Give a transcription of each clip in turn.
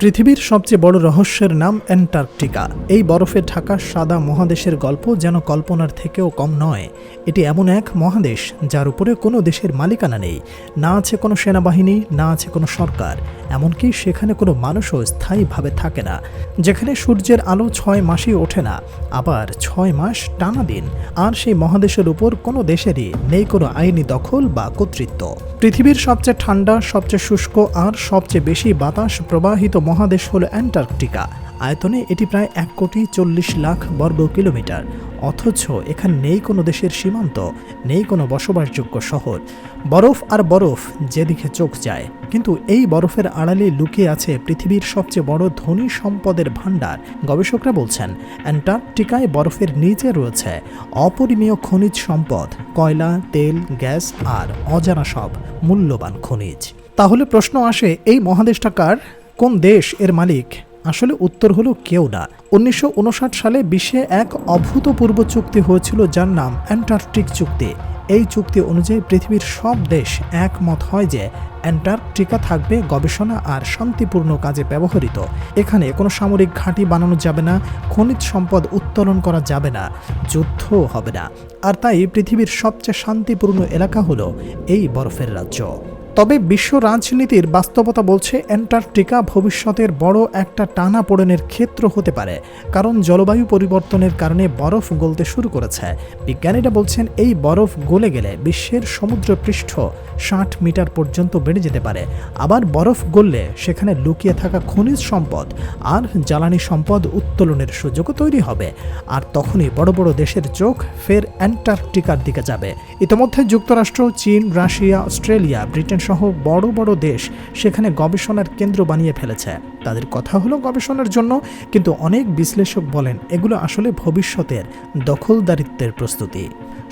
পৃথিবীর সবচেয়ে বড় রহস্যের নাম অ্যান্টার্কটিকা। এই বরফে ঢাকা সাদা মহাদেশের গল্প যেন কল্পনার থেকেও কম নয়। এটি এমন এক মহাদেশ যার উপরে কোনো দেশের মালিকানা নেই। না আছে কোনো সেনাবাহিনী, না আছে কোনো সরকার। এমনকি সেখানে কোনো মানুষও স্থায়ীভাবে থাকে না। যেখানে সূর্যের আলো ছয় মাসই ওঠে না, আবার ছয় মাস টানা দিন। আর সেই মহাদেশের উপর কোনো দেশেরই নেই কোনো আইনি দখল বা কর্তৃত্ব। পৃথিবীর সবচেয়ে ঠান্ডা, সবচেয়ে শুষ্ক আর সবচেয়ে বেশি বাতাস প্রবাহিত মহাদেশ হল অ্যান্টার্কটিকা। আয়তনে এটি প্রায় এক কোটি চল্লিশ লাখ বর্গ কিলোমিটার। অথচ এখানে নেই কোনো দেশের সীমান্ত, নেই কোনো বসবাসযোগ্য শহর। বরফ আর বরফ যেদিকে চোখ যায়। কিন্তু এই বরফের আড়ালে লুকিয়ে আছে পৃথিবীর সবচেয়ে বড় ধনী সম্পদের ভাণ্ডার, গবেষকরা বলছেন। অ্যান্টার্কটিকায় বরফের নিচে রয়েছে অপরিমেয় খনিজ সম্পদ, কয়লা, তেল, গ্যাস আর অজানা সব মূল্যবান খনিজ। তাহলে প্রশ্ন আসে, এই মহাদেশটা কার? কোন দেশ এর মালিক? আসলে উত্তর হলো কেউ না। উনিশশো উনষাট সালে বিশ্বে এক অভূতপূর্ব চুক্তি হয়েছিল যার নাম অ্যান্টার্কটিক চুক্তি। এই চুক্তি অনুযায়ী পৃথিবীর সব দেশ একমত হয় যে অ্যান্টার্কটিকা থাকবে গবেষণা আর শান্তিপূর্ণ কাজে ব্যবহৃত। এখানে কোনো সামরিক ঘাঁটি বানানো যাবে না, খনিজ সম্পদ উত্তোলন করা যাবে না, যুদ্ধও হবে না। আর তাই পৃথিবীর সবচেয়ে শান্তিপূর্ণ এলাকা হলো এই বরফের রাজ্য। তবে বিশ্ব রাজনীতির বাস্তবতা বলছে অ্যান্টার্কটিকা ভবিষ্যতের বড় একটা টানা পোড়েনের ক্ষেত্র হতে পারে, কারণ জলবায়ু পরিবর্তনের কারণে বরফ গলতে শুরু করেছে। বিজ্ঞানীরা বলছেন এই বরফ গলে গেলে বিশ্বের সমুদ্র পৃষ্ঠ ষাট মিটার পর্যন্ত বেড়ে যেতে পারে। আবার বরফ গললে সেখানে লুকিয়ে থাকা খনিজ সম্পদ আর জ্বালানি সম্পদ উত্তোলনের সুযোগও তৈরি হবে। আর তখনই বড় বড় দেশের চোখ ফের অ্যান্টার্কটিকার দিকে যাবে। ইতিমধ্যে যুক্তরাষ্ট্র, চীন, রাশিয়া, অস্ট্রেলিয়া, ব্রিটেন সহ বড় বড় দেশ সেখানে গবেষণার কেন্দ্র বানিয়ে ফেলেছে। তাদের কথা হলো গবেষণার জন্য, কিন্তু অনেক বিশ্লেষক বলেন এগুলো আসলে ভবিষ্যতের দখলদারিত্বের প্রস্তুতি।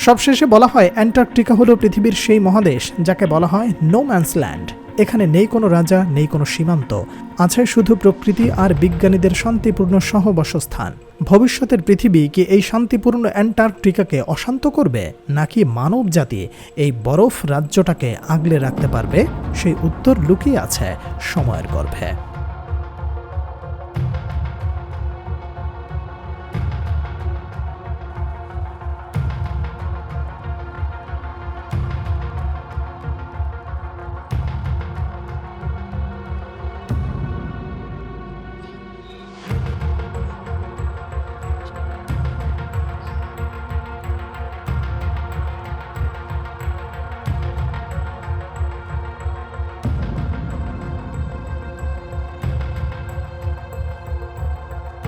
সবশেষে বলা হয়, অ্যান্টার্কটিকা হলো পৃথিবীর সেই মহাদেশ যাকে বলা হয় নো ম্যান্স ল্যান্ড এখানে নেই কোনো রাজা, নেই কোনো সীমান্ত। আছে শুধু প্রকৃতি আর বিজ্ঞানীদের শান্তিপূর্ণ সহবাসস্থান। ভবিষ্যতের পৃথিবী কি এই শান্তিপূর্ণ অ্যান্টার্কটিকাকে অশান্ত করবে? নাকি মানব জাতি এই বরফ রাজ্যটাকে আগলে রাখতে পারবে? সেই উত্তর লুকিয়ে আছে সময়ের গর্ভে।